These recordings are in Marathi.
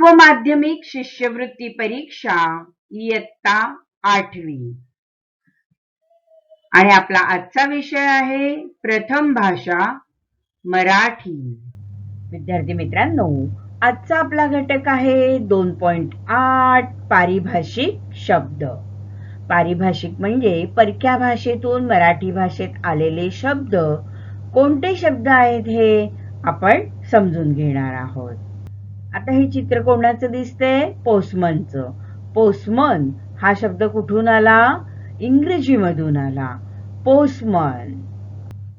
पूर्व माध्यमिक शिष्यवृत्ती परीक्षा इयत्ता आठवी. आणि आपला आजचा विषय आहे प्रथम भाषा मराठी. विद्यार्थी मित्रांनो आजचा आपला घटक आहे दोन पॉइंट आठ पारिभाषिक शब्द. पारिभाषिक म्हणजे परक्या भाषेतून मराठी भाषेत आलेले शब्द. कोणते शब्द आहेत हे आपण समजून घेणार आहोत. आता हे चित्र कोणाचं दिसतंय? पोस्टमनचं पोस्मन हा शब्द कुठून आला? इंग्रजीमधून आला. पोस्मन.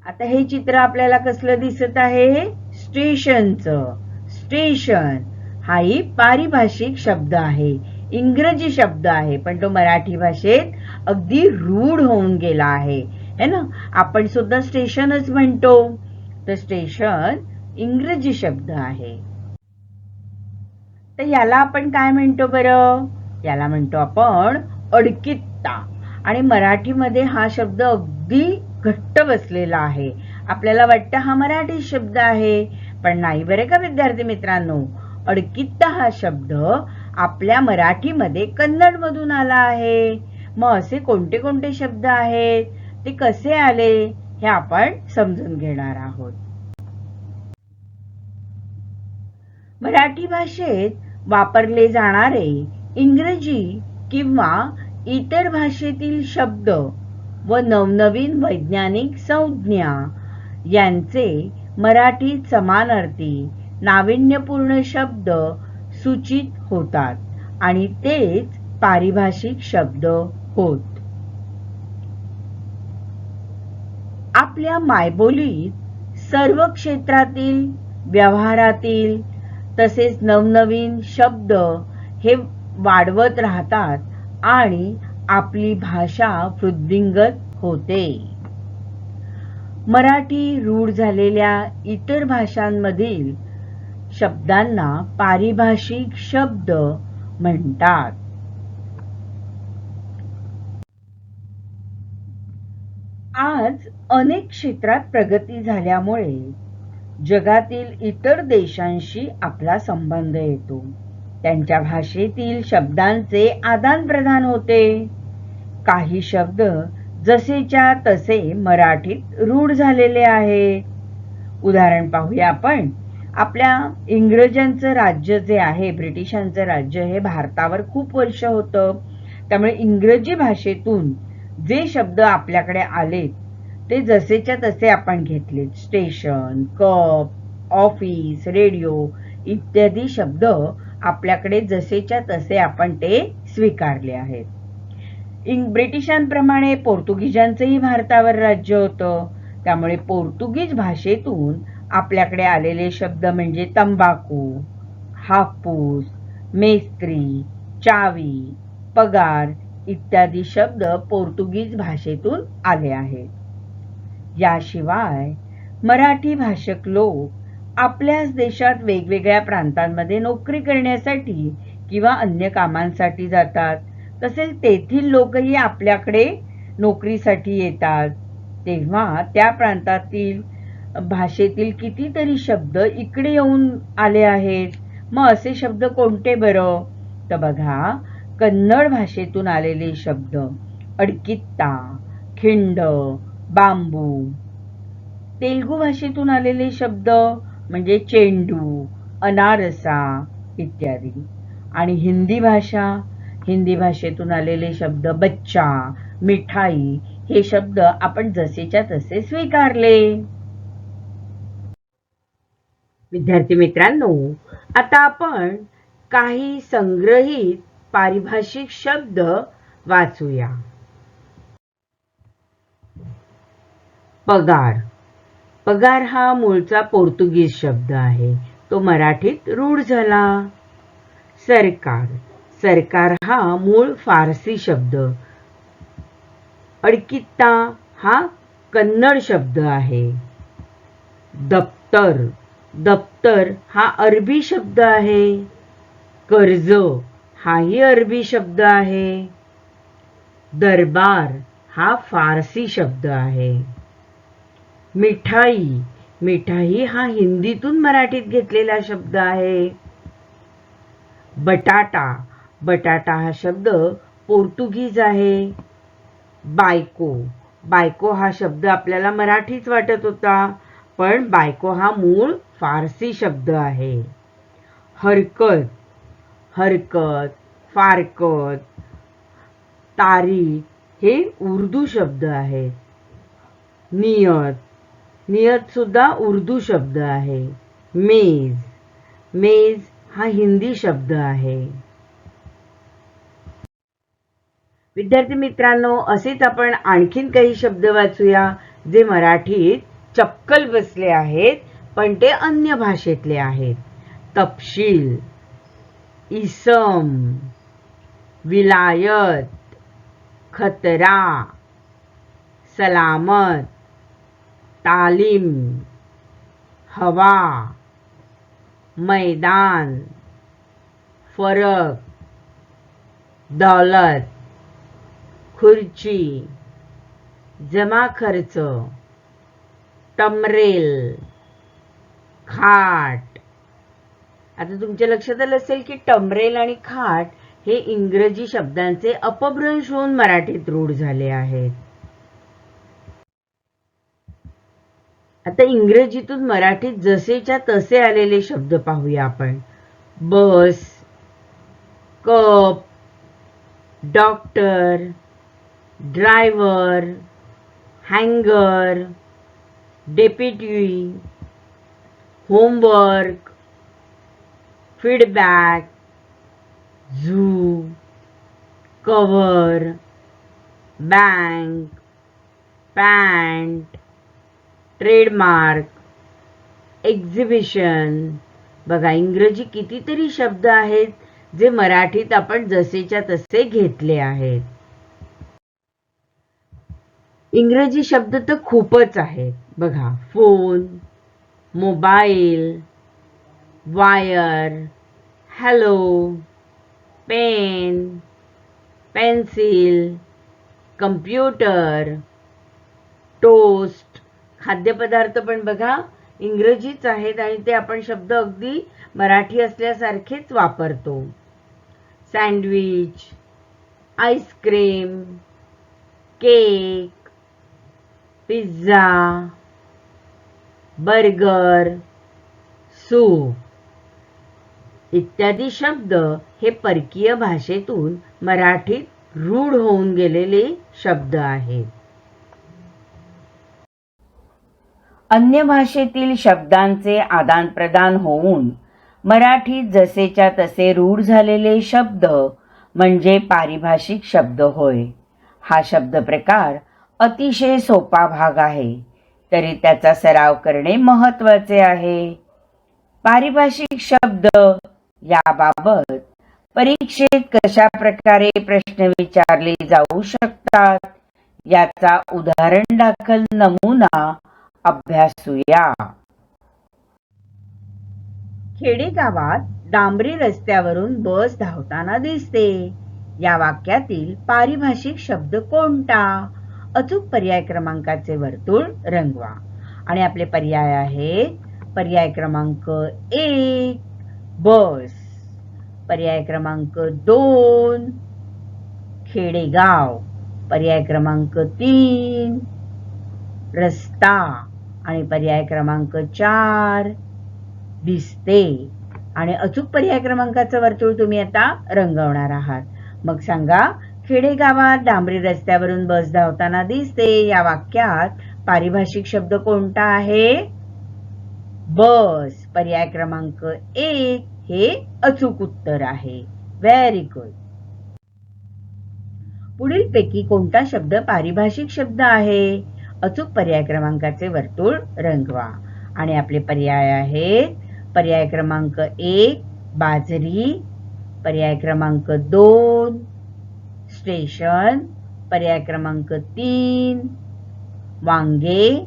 आता हे चित्र आपल्याला कसलं दिसत आहे? स्टेशनचं. स्टेशन हाही पारिभाषिक शब्द आहे. इंग्रजी शब्द आहे पण तो मराठी भाषेत अगदी रूढ होऊन गेला आहे. है ना? आपण सुद्धा स्टेशनच म्हणतो. तर स्टेशन इंग्रजी शब्द आहे. तर याला आपण काय म्हणतो बरं? याला म्हणतो आपण अडकित्ता. आणि मराठीमध्ये हा शब्द अगदी घट्ट बसलेला आहे. आपल्याला वाटतं हा मराठी शब्द आहे पण नाही बरे का विद्यार्थी मित्रांनो? अडकित्ता हा शब्द आपल्या मराठीमध्ये कन्नडमधून आला आहे. मग असे कोणते कोणते शब्द आहेत? ते कसे आले? हे आपण समजून घेणार आहोत. मराठी भाषेत वापरले जाणारे इंग्रजी किंवा इतर भाषेतील शब्द व नवनवीन वैज्ञानिक संज्ञा यांचे मराठीत समानार्थी नाविन्यपूर्ण शब्द सूचित होतात आणि तेच पारिभाषिक शब्द होत. आपल्या मायबोलीत सर्व क्षेत्रातील व्यवहारातील तसेच नवनवीन शब्द हे वाढवत राहतात आणि आपली भाषा वृद्धिंगत होते. मराठी रूढ झालेल्या इतर भाषांमधील शब्दांना पारिभाषिक शब्द म्हणतात. आज अनेक क्षेत्रात प्रगती झाल्यामुळे जगातील इतर देशांशी आपला संबंध येतो. त्यांच्या भाषेतील शब्दांचे आदान प्रदान होते. काही शब्द जसेच्या तसे मराठीत रूढ झालेले आहेत. उदाहरण पाहूया आपण. आपल्या इंग्रजांचं राज्य जे आहे ब्रिटिशांचं राज्य हे भारतावर खूप वर्ष होतं. त्यामुळे इंग्रजी भाषेतून जे शब्द आपल्याकडे आलेत ते जसेच्या तसे आपण घेतले. स्टेशन कप ऑफिस रेडिओ इत्यादी शब्द आपल्याकडे जसेच्या तसे आपण ते स्वीकारले आहेत. इंग ब्रिटिशांप्रमाणे पोर्तुगीजांचंही भारतावर राज्य होतं. त्यामुळे पोर्तुगीज भाषेतून आपल्याकडे आलेले शब्द म्हणजे तंबाखू हापूस मेस्त्री चावी पगार इत्यादी शब्द पोर्तुगीज भाषेतून आले आहेत. याशिवाय मराठी भाषक लोक आपल्याच देशात वेगवेगळ्या प्रांतांमध्ये नोकरी करण्यासाठी किंवा अन्य कामांसाठी जातात. तसेच तेथील लोकही आपल्याकडे नोकरीसाठी येतात. तेव्हा त्या प्रांतातील भाषेतील कितीतरी शब्द इकडे येऊन आले आहेत. मग असे शब्द कोणते बरं? तर बघा कन्नड भाषेतून आलेले शब्द अडकित्ता खिंड बांबू. तेलगू भाषेतून आलेले शब्द म्हणजे चेंडू अनारसा इत्यादी. आणि हिंदी भाषा हिंदी भाषेतून आलेले शब्द बच्चा मिठाई हे शब्द आपण जसेच्या तसे स्वीकारले. विद्यार्थी मित्रांनो आता आपण काही संग्रहित पारिभाषिक शब्द वाचूया. पगार. पगार हा मूळचा पोर्तुगीज शब्द आहे. तो मराठीत रूढ झाला. सरकार. सरकार हा मूळ फारसी शब्द. अडकित्ता हा कन्नड शब्द आहे. दप्तर. दप्तर हा अरबी शब्द आहे. कर्ज हाही अरबी शब्द आहे. दरबार हा फारसी शब्द आहे. मिठाई. मिठाई हा हिंदीतून मराठीत घेतलेला शब्द आहे. बटाटा. बटाटा हा शब्द पोर्तुगीज आहे. बायको. बायको हा शब्द आपल्याला मराठीच वाटत होता पण बायको हा मूळ फारसी शब्द आहे. हरकत. हरकत फारकत तारीख हे उर्दू शब्द आहेत. नियत. नियत सुद्धा उर्दू शब्द आहे. मेज. मेज हा हिंदी शब्द आहे. विद्यार्थी मित्रांनो असेच आपण आणखीन काही शब्द वाचूया जे मराठीत चपकल बसले आहेत पण ते अन्य भाषेतले आहेत. तपशील. इसम. विलायत. खतरा. सलामत. तालीम हवा मैदान फरक दौलत खुर्ची जमा खर्च टमरेल खाट. आता तुमच्या लक्षात आलं असेल की टमरेल आणि खाट हे इंग्रजी शब्दांचे अपभ्रंश होऊन मराठीत रूढ झाले आहेत. आता इंग्रजीतून मराठीत जसेच्या तसे आलेले शब्द पाहूया आपण. बस कप डॉक्टर ड्रायव्हर हँगर deputy homework feedback zoo cover bank pant trademark exhibition. बघा इंग्रजी कितीतरी शब्द आहेत जे मराठीत आपण जसेच्या तसे घेतले आहेत. इंग्रजी शब्द तर खूपच आहेत. बघा phone mobile wire hello pen pencil computer toast खाद्यपदार्थ पण बघा इंग्रजीच आहेत आणि ते आपण शब्द अगदी मराठी असल्यासारखेच वापरतो. Sandwich ice cream cake pizza burger soup इत्यादी शब्द हे परकीय भाषेतून मराठीत रूढ होऊन गेलेले शब्द आहेत. अन्य भाषेतील शब्दांचे आदानप्रदान होऊन मराठीत जसेच्या तसे रूढ झालेले शब्द म्हणजे पारिभाषिक शब्द होय. हा शब्द प्रकार अतिशय सोपा भाग आहे. तरी त्याचा सराव करणे महत्त्वाचे आहे. पारिभाषिक शब्द याबाबत परीक्षेत कशा प्रकारे प्रश्न विचारले जाऊ शकतात? याचा उदाहरण दाखल नमुना अभ्यासूया. खेडेगावात डांबरी रस्त्यावरून बस धावताना दिसते. या वाक्यातील पारिभाषिक शब्द कोणता? अचूक पर्याय क्रमांकाचे वर्तुळ रंगवा. आणि आपले पर्याय आहेत पर्याय क्रमांक एक बस. पर्याय क्रमांक दोन खेडेगाव. पर्याय क्रमांक तीन रस्ता. आणि पर्याय क्रमांक चार दिसते. आणि अचूक पर्याय क्रमांकाचं वर्तुळ तुम्ही आता रंगवणार आहात. मग सांगा खेडेगावात डांबरी रस्त्यावरून बस धावताना दिसते. या वाक्यात पारिभाषिक शब्द कोणता आहे? बस. पर्याय क्रमांक एक हे अचूक उत्तर आहे. व्हेरी गुड पुढीलपैकी कोणता शब्द पारिभाषिक शब्द आहे? अचूक पर्याय क्रमांकाचे वर्तुळ रंगवा. आणि आपले पर्याय आहेत पर्याय क्रमांक एक बाजरी पर्याय क्रमांक दोन स्टेशन पर्याय क्रमांक तीन वांगे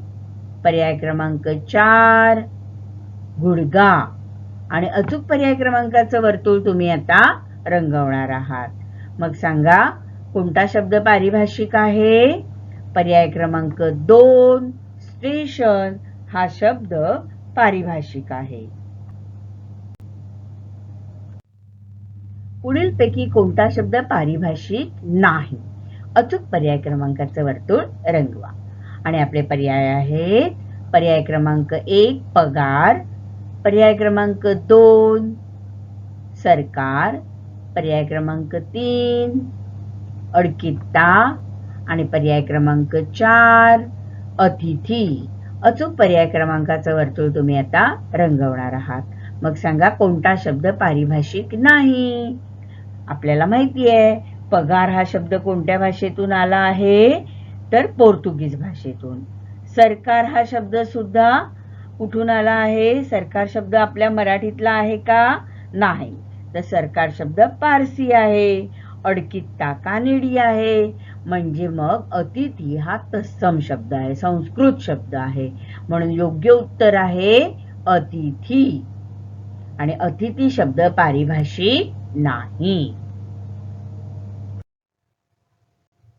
पर्याय क्रमांक चार गुडगा आणि अचूक पर्याय क्रमांकाचं वर्तुळ तुम्ही आता रंगवणार आहात. मग सांगा कोणता शब्द पारिभाषिक आहे? पर्याय क्रमांक दोन स्टेशन हा शब्द पारिभाषिक आहे. पुढीलपैकी कोणता शब्द पारिभाषिक नाही? अचूक पर्याय क्रमांकाचं वर्तुळ रंगवा. आणि आपले पर्याय आहेत पर्याय क्रमांक एक पगार. पर्याय क्रमांक दोन सरकार. पर्याय क्रमांक तीन अडकित्ता. आणि पर्याय क्रमांक चार अतिथी. अचूक पर्याय क्रमांकाचं वर्तुळ तुम्ही आता रंगवणार आहात. मग सांगा कोणता शब्द पारिभाषिक नाही? आपल्याला माहिती आहे पगार हा शब्द कोणत्या भाषेतून आला आहे? तर पोर्तुगीज भाषेतून. सरकार हा शब्द सुद्धा कुठून आला आहे? सरकार शब्द आपल्या मराठीतला आहे का? नाही. तर सरकार शब्द पारसी आहे अडकित्ता कानिडी आहे म्हणजे मग अतिथी हा तत्सम शब्द आहे संस्कृत शब्द आहे. म्हणून योग्य उत्तर आहे अतिथी. आणि अतिथी शब्द पारिभाषिक नाही.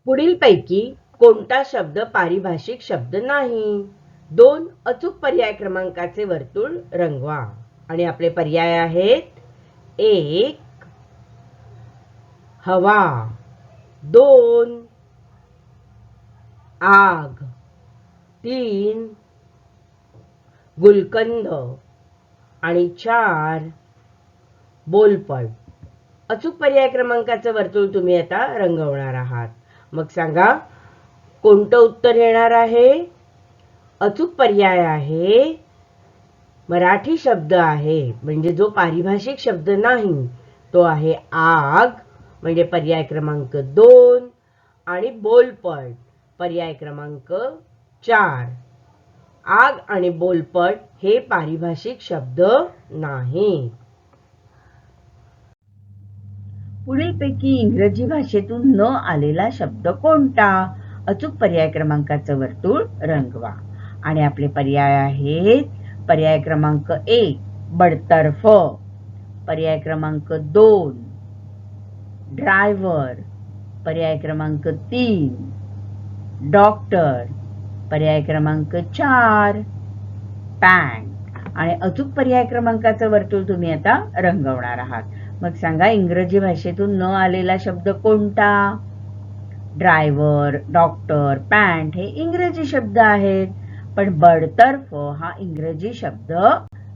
पुढीलपैकी कोणता शब्द पारिभाषिक शब्द नाही? दोन अचूक पर्याय क्रमांकाचे वर्तुळ रंगवा. आणि आपले पर्याय आहेत एक हवा. दोन आग तीन गुलकंद आणि चार बोलपण. अचूक पर्याय क्रमांकाचं वर्तुळ तुम्ही आता रंगवणार आहात. मग सांगा कोणतं उत्तर येणार आहे? अचूक पर्याय आहे मराठी शब्द आहे म्हणजे जो पारिभाषिक शब्द नाही तो आहे आग म्हणजे पर्याय क्रमांक दोन आणि बोलपट पर्याय क्रमांक चार. आग आणि बोलपट हे पारिभाषिक शब्द नाही पुढीलपैकी इंग्रजी भाषेतून न आलेला शब्द कोणता? अचूक पर्याय क्रमांकाचं वर्तुळ रंगवा. आणि आपले पर्याय आहेत पर्याय क्रमांक एक बडतर्फ. पर्याय क्रमांक दोन ड्रायव्हर. पर्याय क्रमांक तीन डॉक्टर. पर्याय क्रमांक चार. पॅन्ट. आणि अचूक पर्याय क्रमांकाचं वर्तुळ तुम्ही आता रंगवणार आहात. मग सांगा इंग्रजी भाषेतून न आलेला शब्द कोणता? ड्रायव्हर डॉक्टर पॅन्ट हे इंग्रजी शब्द आहेत. पण बडतर्फ हा इंग्रजी शब्द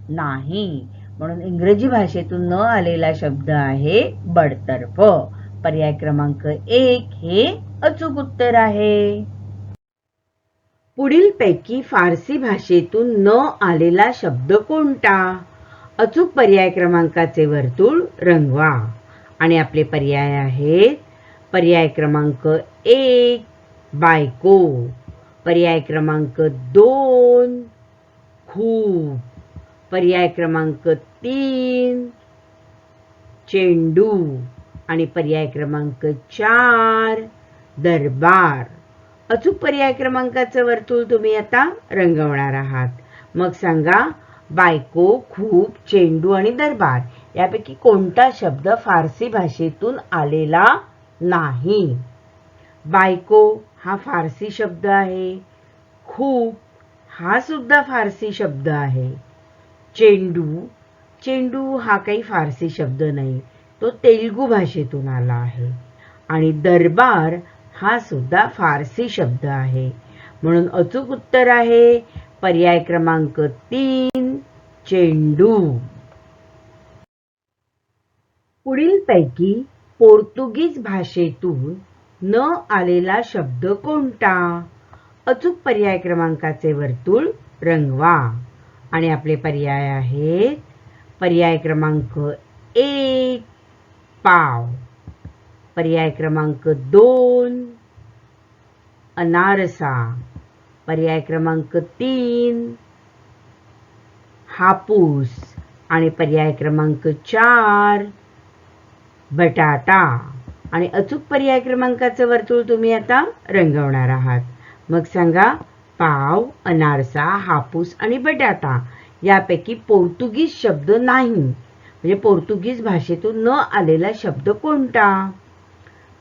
नाही. म्हणून इंग्रजी भाषेतून न आलेला शब्द आहे बडतर्फ. पर्याय क्रमांक एक हे अचूक उत्तर आहे. पुढीलपैकी फारसी भाषेतून न आलेला शब्द कोणता? अचूक पर्याय क्रमांकाचे वर्तुळ रंगवा. आणि आपले पर्याय आहेत पर्याय क्रमांक एक बायको. पर्याय क्रमांक दोन खूप. पर्याय क्रमांक तीन चेंडू. आणि पर्याय क्रमांक चार दरबार. अचूक पर्याय क्रमांकाचं वर्तुळ तुम्ही आता रंगवणार आहात. मग सांगा बायको खूप चेंडू आणि दरबार यापैकी कोणता शब्द फारसी भाषेतून आलेला नाही? बायको हा फारसी शब्द आहे. खूप हा सुद्धा फारसी शब्द आहे. चेंडू चेंडू हा काही फारसी शब्द नाही. तो तेलुगू भाषेतून आला आहे. आणि दरबार हा सुद्धा फारसी शब्द आहे. म्हणून अचूक उत्तर आहे पर्याय क्रमांक तीन चेंडू. पुढीलपैकी पोर्तुगीज भाषेतून न आलेला शब्द कोणता? अचूक पर्याय क्रमांकाचे वर्तुळ रंगवा. आणि आपले पर्याय आहेत पर्याय क्रमांक एक पाव. पर्याय क्रमांक दोन. अनारसा. पर्याय क्रमांक तीन. हापूस. आणि पर्याय क्रमांक चार बटाटा. आणि अचूक पर्याय क्रमांकाचं वर्तुळ तुम्ही आता रंगवणार आहात. मग सांगा पाव अनारसा हापूस आणि बटाटा यापैकी पोर्तुगीज शब्द नाही. म्हणजे पोर्तुगीज भाषेतून न आलेला शब्द कोणता?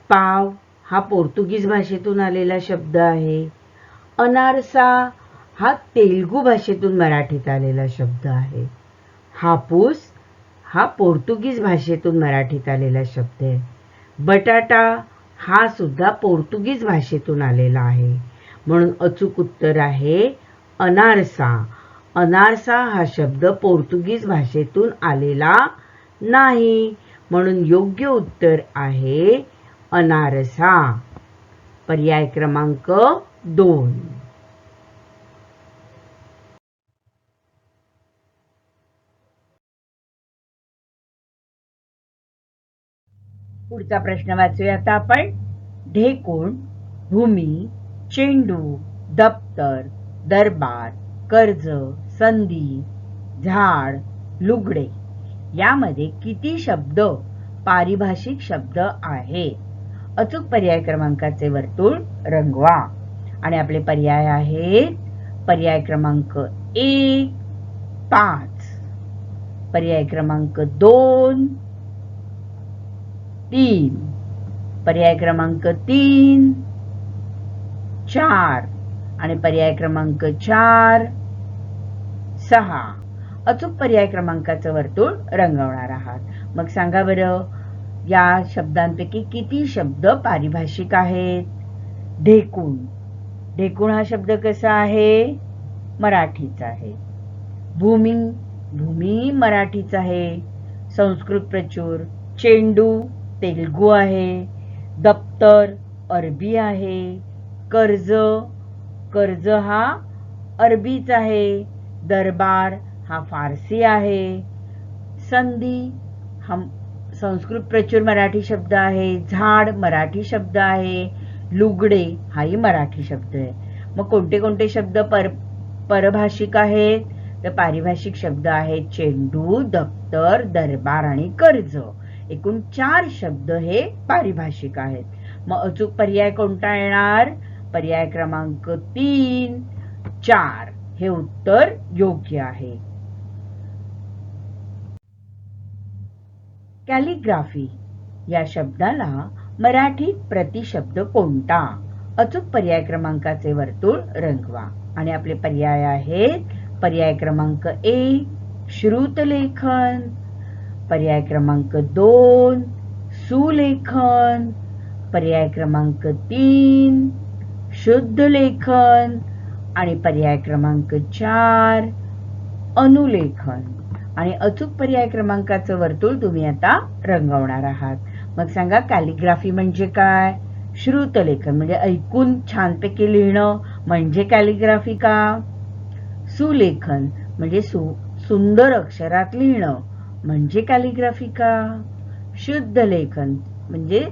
पाव हा पोर्तुगीज भाषेतून आलेला शब्द आहे. अनारसा हा तेलगू भाषेतून मराठीत आलेला शब्द आहे. हापूस हा पोर्तुगीज भाषेतून मराठीत आलेला शब्द आहे. बटाटा हा सुद्धा पोर्तुगीज भाषेतून आलेला आहे. म्हणून अचूक उत्तर आहे अनारसा. अनारसा हा शब्द पोर्तुगीज भाषेतून आलेला नाही. म्हणून योग्य उत्तर आहे अनारसा. पर्याय क्रमांक दोन. पुढचा प्रश्न वाचूया आता आपण. ढेकूण भूमी चेंडू दप्तर दरबार कर्ज संधी झाड लुगडे. यामध्ये किती शब्द? पारिभाषिक शब्द आहेत. अचूक पर्याय क्रमांकाचे वर्तुळ रंगवा. आणि आपले पर्याय आहेत पर्याय क्रमांक एक पाच. पर्याय क्रमांक दोन तीन. पर्याय क्रमांक तीन चार. आणि पर्याय क्रमांक चार सहा. अचूक पर्याय क्रमांकाचं वर्तुळ रंगवणार आहात. मग सांगा बरं या शब्दांपैकी किती शब्द पारिभाषिक आहेत? ढेकूण. ढेकूण हा शब्द कसा आहे? मराठीचा आहे. भूमी भूमी मराठीचा आहे. संस्कृत प्रचूर. चेंडू तेलगू आहे. दप्तर अरबी आहे. कर्ज कर्ज हा अरबीच आहे. दरबार हा फारसी आहे. संधी हा संस्कृत प्रचूर मराठी शब्द आहे झाड मराठी शब्द आहे लुगडे हाही मराठी शब्द आहे. मग कोणते कोणते शब्द पर परभाषिक आहेत? तर पारिभाषिक शब्द आहेत चेंडू दप्तर दरबार आणि कर्ज. एकूण चार शब्द हे पारिभाषिक आहेत. मग अचूक पर्याय कोणता येणार? पर्याय क्रमांक तीन चार. हे उत्तर योग्य आहे. कॅलिग्राफी या शब्दाला मराठीत प्रतिशब्द कोणता? अचूक पर्याय क्रमांकाचे वर्तुळ रंगवा. आणि आपले पर्याय आहेत पर्याय क्रमांक एक श्रुतलेखन. पर्याय क्रमांक दोन सुलेखन. पर्याय क्रमांक तीन शुद्ध लेखन आणि पर्याय क्रमांक चार अनुलेखन. आणि अचूक पर्याय क्रमांकाचं वर्तुळ तुम्ही आता रंगवणार आहात. मग सांगा कॅलिग्राफी म्हणजे काय? श्रुतलेखन म्हणजे ऐकून छानपैकी लिहिणं म्हणजे कॅलिग्राफी का? सुलेखन म्हणजे सु सुंदर अक्षरात लिहिणं म्हणजे कॅलिग्राफी का? शुद्ध लेखन म्हणजे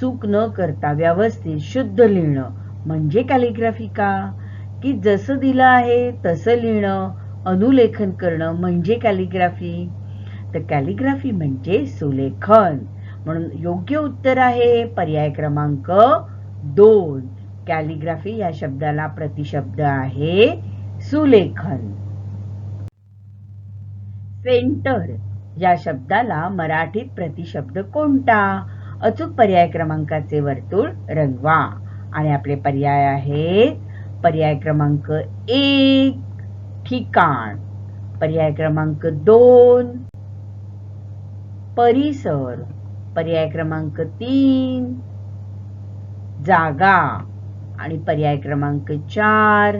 चूक न करता व्यवस्थित शुद्ध लिहिणं म्हणजे कॅलिग्राफी का? की जसं दिलं आहे तसं लिहिणं अनुलेखन करणं म्हणजे कॅलिग्राफी तर कॅलिग्राफी म्हणजे सुलेखन. म्हणून योग्य उत्तर आहे पर्याय क्रमांक दोन. कॅलिग्राफी या शब्दाला प्रतिशब्द आहे सुलेखन. सेंटर या शब्दाला मराठीत प्रतिशब्द कोणता? अचूक पर्याय क्रमांकाचे वर्तुळ रंगवा. आणि आपले पर्याय आहेत पर्याय क्रमांक एक. ठिकाण पर्याय क्रमांक दोन. परिसर. पर्याय क्रमांक तीन. जागा. आणि पर्याय क्रमांक चार.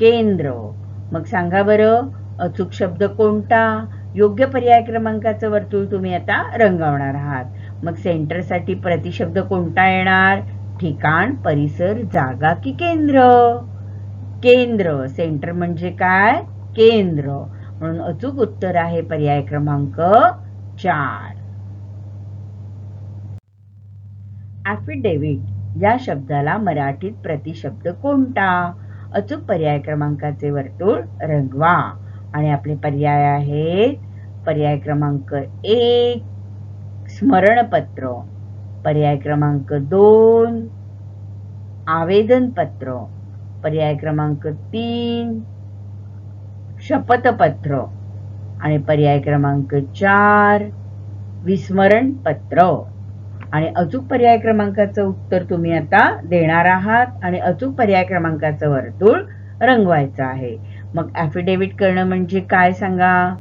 केंद्र. मग सांगा बरं अचूक शब्द कोणता? योग्य पर्याय क्रमांकाचं वर्तुळ तुम्ही आता रंगवणार आहात. मग सेंटरसाठी प्रतिशब्द कोणता येणार? ठिकाण परिसर जागा की केंद्र? केंद्र. सेंटर म्हणजे काय? केंद्र. म्हणून अचूक उत्तर आहे पर्याय क्रमांक चार. ॲफिडेव्हिट या शब्दाला मराठीत प्रतिशब्द कोणता? अचूक पर्याय क्रमांकाचे वर्तुळ रंगवा. आणि आपले पर्याय आहेत पर्याय क्रमांक एक स्मरणपत्र. पर्याय क्रमांक दोन आवेदनपत्र. पर्याय क्रमांक तीन शपथपत्र. आणि पर्याय क्रमांक चार विस्मरण पत्र. आणि अचूक पर्याय क्रमांकाचं उत्तर तुम्ही आता देणार आहात आणि अचूक पर्याय क्रमांकाचं वर्तुळ रंगवायचं आहे. मग ॲफिडेव्हिट करणं म्हणजे काय सांगा?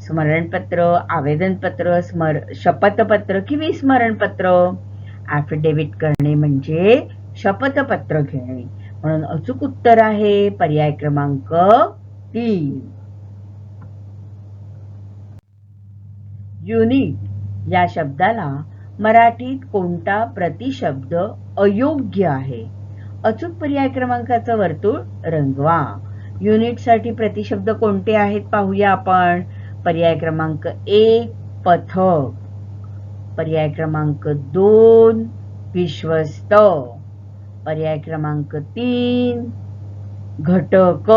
स्मरणपत्र आवेदनपत्र स्मर शपथपत्र की विस्मरणपत्र? ॲफिडेव्हिट करणे म्हणजे शपथपत्र घेणे. म्हणून अचूक उत्तर आहे. पर्याय क्रमांक तीन. युनिट या शब्दाला मराठीत कोणता प्रतिशब्द अयोग्य आहे? अचूक पर्याय क्रमांकाचं वर्तुळ रंगवा. युनिटसाठी प्रतिशब्द कोणते आहेत पाहूया आपण. पर्याय क्रमांक एक पथक. पर्याय क्रमांक दोन विश्वस्त. पर्याय क्रमांक तीन घटक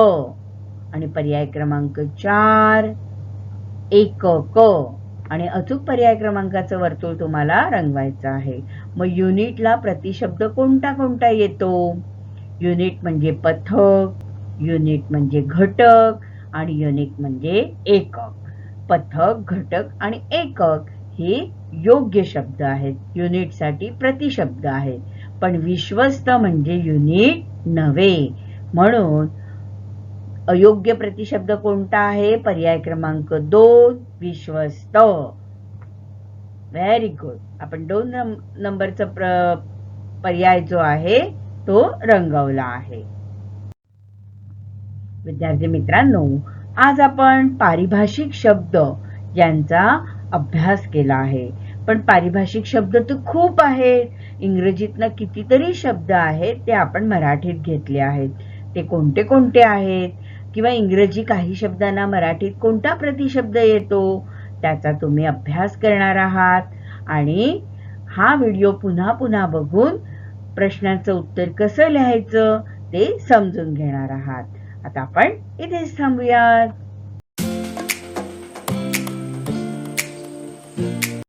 आणि पर्याय क्रमांक चार एकक आणि अचूक पर्याय क्रमांकाचं वर्तुळ तुम्हाला रंगवायचं आहे. मग युनिटला प्रतिशब्द कोणता कोणता येतो? युनिट म्हणजे पथक युनिट म्हणजे घटक आणि युनिट म्हणजे एकक. पथक घटक आणि एकक हे योग्य शब्द आहेत. युनिटसाठी प्रतिशब्द आहेत. पण विश्वस्त म्हणजे युनिट नव्हे. म्हणून अयोग्य प्रतिशब्द कोणता आहे? पर्याय क्रमांक दोन विश्वस्त. व्हेरी गुड आपण दोन नंबरचा प्र- पर्याय जो आहे तो रंगवला आहे. विद्यार्थी मित्रांनो आज आपण पारिभाषिक शब्द यांचा अभ्यास केला आहे. पण पारिभाषिक शब्द तर खूप आहेत. इंग्रजीतनं कितीतरी शब्द आहेत ते आपण मराठीत घेतले आहेत. ते कोणते कोणते आहेत? किंवा इंग्रजी काही शब्दांना मराठीत कोणता प्रतिशब्द येतो? त्याचा तुम्ही अभ्यास करणार आहात. आणि हा व्हिडिओ पुन्हा पुन्हा बघून प्रश्नाचं उत्तर कसं लिहायचं ते समजून घेणार आहात. आता आपण इथेच थांबूयात.